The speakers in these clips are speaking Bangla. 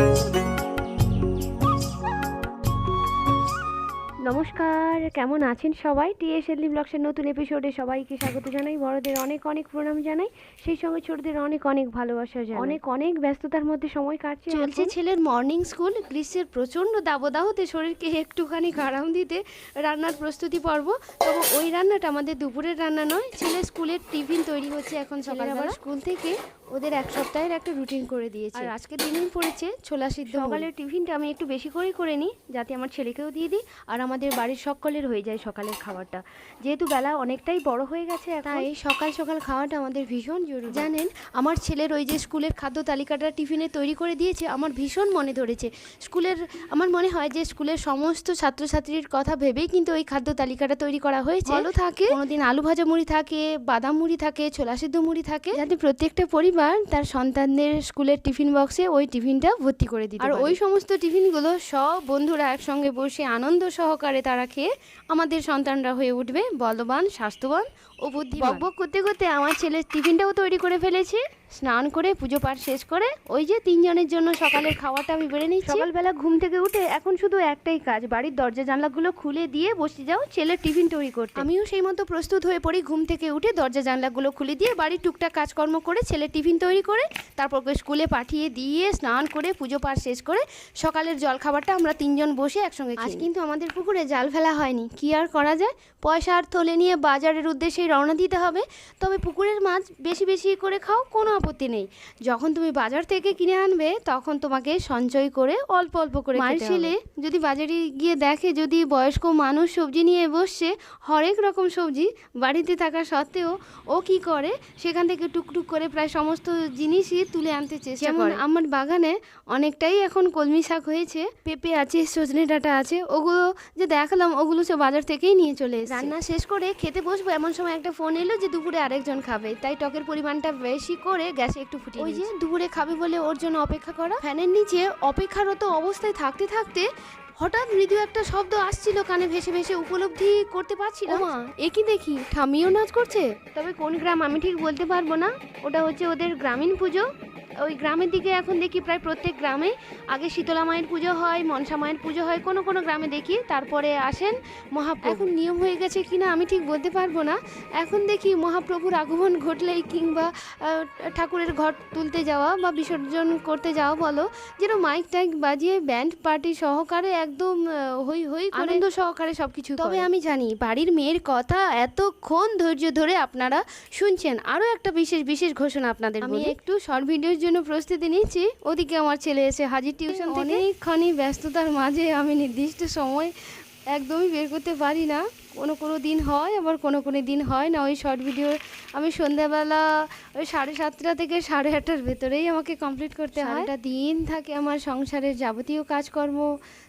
Thank you. কেমন আছেন সবাই? টিএস এলডি ব্লগসের নতুন এপিসোডে সবাইকে স্বাগত জানাই বড়দের অনেক অনেক প্রণাম জানাই সেই সঙ্গে ছোটদের অনেক অনেক ভালোবাসা জানাই। অনেক অনেক ব্যস্ততার মধ্যে সময় কাটছে চলছে ছেলের মর্নিং স্কুল গ্রীষ্মের প্রচণ্ড দাবদাহতে শরীরকে একটুখানি আরাম দিতে রান্নার প্রস্তুতি পর্ব। তবে ওই রান্নাটা আমাদের দুপুরের রান্না নয় ছেলের স্কুলের টিফিন তৈরি হচ্ছে এখন সকালবেলা। স্কুল থেকে ওদের এক সপ্তাহের একটা রুটিন করে দিয়েছে। আর আজকে দিনেই পড়েছে ছোলা সিদ্ধ সকালের টিফিনটা আমি একটু বেশি করেই করে নিই যাতে আমার ছেলেকেও দিয়ে দিই আর আমাদের বাড়ির সকলের হয়ে যায় সকালের খাবারটা। যেহেতু বেলা অনেকটাই বড় হয়ে গেছে তাই সকাল সকাল খাওয়াটা আমাদের ভীষণ জরুরি। জানেন আমার ছেলের ওই যে স্কুলের খাদ্য তালিকাটা টিফিনে তৈরি করে দিয়েছে আমার ভীষণ মনে ধরেছে। স্কুলের আমার মনে হয় যে স্কুলের সমস্ত ছাত্রছাত্রীর কথা ভেবেই কিন্তু ওই খাদ্য তালিকাটা তৈরি করা হয়েছে। ভালো থাকে। কোনোদিন আলু ভাজা মুড়ি থাকে বাদাম মুড়ি থাকে ছোলা সিদ্ধ মুড়ি থাকে। যাতে প্রত্যেকটা পরিবার তার সন্তানদের স্কুলের টিফিন বক্সে ওই টিফিনটা ভর্তি করে দিতে আর ওই সমস্ত টিফিনগুলো সব বন্ধুরা একসঙ্গে বসে আনন্দ সহকারে তারা খেয়ে আমাদের সন্তানরা হয়ে উঠবে বলবান স্বাস্থ্যবান ও বুদ্ধি বক করতে করতে আমার ছেলের টিফিনটাও তৈরি করে ফেলেছে। স্নান করে পুজো পাঠ শেষ করে ওই যে তিনজনের জন্য সকালের খাওয়াটা আমি বেড়ে নিচ্ছি। সকালবেলা ঘুম থেকে উঠে এখন শুধু একটাই কাজ বাড়ির দরজা জানলাগুলো খুলে দিয়ে বসে যাও ছেলের টিফিন তৈরি করতে। আমিও সেই মতো প্রস্তুত হয়ে পড়ি ঘুম থেকে উঠে দরজা জানলাগুলো খুলে দিয়ে বাড়ির টুকটাক কাজকর্ম করে ছেলের টিফিন তৈরি করে তারপর স্কুলে পাঠিয়ে দিয়ে স্নান করে পুজো পাঠ শেষ করে সকালের জল খাবারটা আমরা তিনজন বসে একসঙ্গে আজ কিন্তু আমাদের পুকুরে জাল ফেলা হয়নি কি আর করা যায়? পয়সা আর তোলে নিয়ে বাজারের উদ্দেশ্যে রওনা দিতে হবে। তবে পুকুরের মাছ বেশি বেশি করে খাও কোনো আপত্তি নেই। যখন তুমি বাজার থেকে কিনে আনবে তখন তোমাকে সঞ্চয় করে অল্প অল্প করে মায়ের যদি বাজারে গিয়ে দেখে যদি বয়স্ক মানুষ সবজি নিয়ে বসছে হরেক রকম সবজি বাড়িতে থাকা সত্ত্বেও ও কি করে সেখান থেকে টুকটুক করে প্রায় সমস্ত জিনিসই তুলে আনতে চেষ্টা করে। আমার বাগানে অনেকটাই এখন কলমি শাক হয়েছে পেঁপে আছে সজনে ডাঁটা আছে ওগুলো যে দেখালাম ওগুলো সব বাজার থেকেই নিয়ে চলে রান্না শেষ করে খেতে বসবো এমন সময় একটা ফোন এলো যে দুপুরে আরেকজন খাবে তাই টকের পরিমাণটা বেশি করে গ্যাসে একটু ফুটিয়ে ওই যে দুপুরে খাবে বলে ওর জন্য অপেক্ষা করা? ফ্যানের নিচে অপেক্ষারত অবস্থায় থাকতে থাকতে হঠাৎ মৃদু একটা শব্দ আসছিল কানে ভেসে ভেসে উপলব্ধি করতে পারছিলাম মা এ কি দেখি? ঠামিও নাচ করছে? তবে কোন গ্রাম আমি ঠিক বলতে পারব না। ওটা হচ্ছে ওদের গ্রামীণ পুজো। ওই গ্রামের দিকে এখন দেখি প্রায় প্রত্যেক গ্রামে। আগে শীতলা মায়ের পুজো হয় মনসা মায়ের পুজো হয় কোনো কোনো গ্রামে দেখি। তারপরে আসেন মহাপ্রভু। এখন নিয়ম হয়ে গেছে কিনা আমি ঠিক বলতে পারব না। এখন দেখি মহাপ্রভুর আগমন ঘটলেই কিংবা ঠাকুরের ঘট তুলতে যাওয়া বা বিসর্জন করতে যাওয়া বলো যেন মাইক টাইক বাজিয়ে ব্যান্ড পার্টি সহকারে একদম হই হই আনন্দ সহকারে সবকিছু তবে আমি জানি বাড়ির মেয়ের কথা এতক্ষণ ধৈর্য ধরে আপনারা শুনছেন। আরও একটা বিশেষ বিশেষ ঘোষণা আপনাদের আমি একটু শর্ট ভিডিওর জন্য প্রস্তুতি নিচ্ছি। ওদিকে আমার ছেলে এসে হাজির টিউশন অনেকখানি ব্যস্ততার মাঝে আমি নির্দিষ্ট সময় একদমই বের করতে পারি না। কোনো কোনো দিন হয় আবার কোনো কোনো দিন হয় না। ওই শর্ট ভিডিও আমি সন্ধ্যাবেলা ওই সাড়ে সাতটা থেকে সাড়ে আটটার ভেতরেই আমাকে কমপ্লিট করতে হয়। একটা দিন থাকে আমার সংসারের যাবতীয় কাজকর্ম।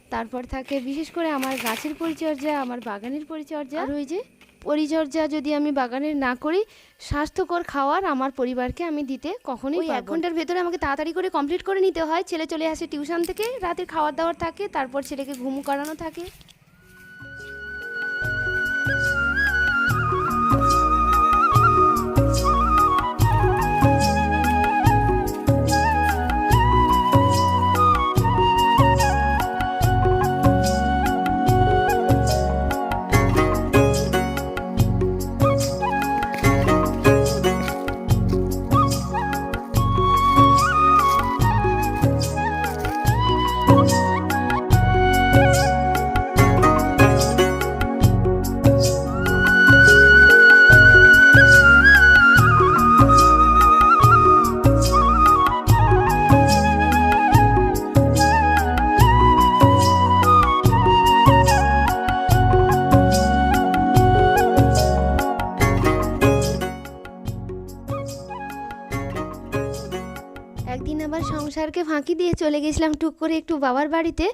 তারপর থাকে বিশেষ করে আমার গাছের পরিচর্যা আমার বাগানের পরিচর্যা। আর ওই যে? পরিচর্যা যদি আমি বাগানে না করি স্বাস্থ্যকর খাওয়ার আমার পরিবারকে আমি দিতে কখনোই এক ঘণ্টার ভেতরে আমাকে তাড়াতাড়ি করে কমপ্লিট করে নিতে হয়। ছেলে চলে আসে টিউশন থেকে রাতের খাওয়ার দাওয়ার থাকে তারপর ছেলেকে ঘুম করানো থাকে। সংসারকে ফাঁকি দিয়ে চলে গেছিলাম টুক করে একটু বাবার বাড়িতে।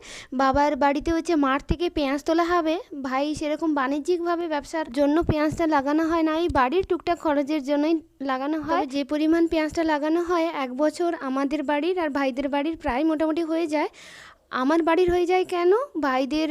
বাবার বাড়িতে হচ্ছে মাঠ থেকে পেঁয়াজ তোলা হবে। ভাই সেরকম বাণিজ্যিকভাবে ব্যবসার জন্য পেঁয়াজটা লাগানো হয় না। এই বাড়ির টুকটাক খরচের জন্যই লাগানো হয়। যে পরিমাণ পেঁয়াজটা লাগানো হয়, এক বছর আমাদের বাড়ির আর ভাইদের বাড়ির প্রায় মোটামুটি হয়ে যায়। আমার বাড়ির হয়ে যায় কেন? ভাইদের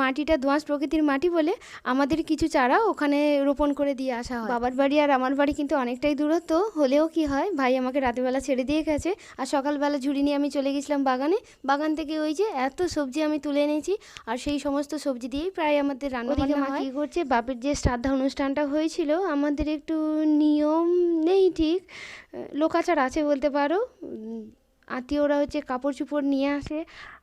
মাটিটা দোঁয়াশ প্রকৃতির মাটি বলে আমাদের কিছু চারা ওখানে রোপণ করে দিয়ে আসা হয়। বাবার বাড়ি আর আমার বাড়ি কিন্তু অনেকটাই দূরত্ব হলেও কি হয় ভাই আমাকে রাতেরবেলা ছেড়ে দিয়ে গেছে আর সকালবেলা ঝুড়ি নিয়ে আমি চলে গেছিলাম বাগানে। বাগান থেকে ওই যে এত সবজি আমি তুলে এনেছি আর সেই সমস্ত সবজি দিয়েই প্রায় আমাদের রান্না মা কী করছে? বাপের যে শ্রাদ্ধা অনুষ্ঠানটা হয়েছিল আমাদের একটু নিয়ম নেই ঠিক। লোকাচার আছে বলতে পারো। আত্মীয়রা হচ্ছে কাপড় চোপড় নিয়ে আসে।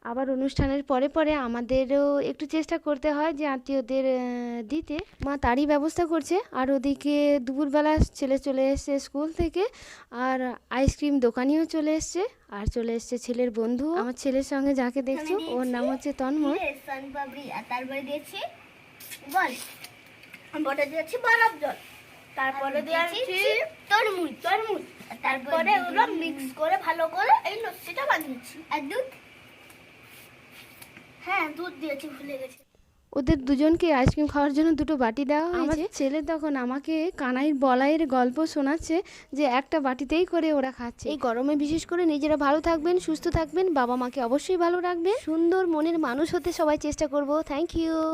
আবার অনুষ্ঠানের পরে পরে আমাদেরও একটু চেষ্টা করতে হয় যে আত্মীয়দের দিতে। মা তারই ব্যবস্থা করছে। আর ওদিকে দুপুরবেলা ছেলে চলে এসছে স্কুল থেকে। আর আইসক্রিম দোকানিও চলে এসছে। আর চলে এসছে ছেলের বন্ধু। আমার ছেলের সঙ্গে যাকে দেখছ ওর নাম হচ্ছে তন্ময়। পাপড়ি তারপরে দিয়েছি বল। বটে দিয়েছি বরফ জল। তারপরে দিয়েছি তরমুজ তরমুজ। তারপরে ওগুলো মিক্স করে ভালো করে এই লস্যিটা বানিয়েছি। আর দুধ? হ্যাঁ দুধ দিয়েছি ভুলে গেছি। ওদের দুজনকে আইসক্রিম খাওয়ার জন্য দুটো বাটি দেওয়া হয়েছে। ছেলে তখন আমাকে কানাইয়ের বলাইয়ের গল্প শোনাচ্ছে যে একটা বাটিতেই করে ওরা খাচ্ছে। এই গরমে বিশেষ করে নিজেরা ভালো থাকবেন সুস্থ থাকবেন বাবা মাকে অবশ্যই ভালো রাখবেন। সুন্দর মনের মানুষ হতে সবাই চেষ্টা করব। Thank you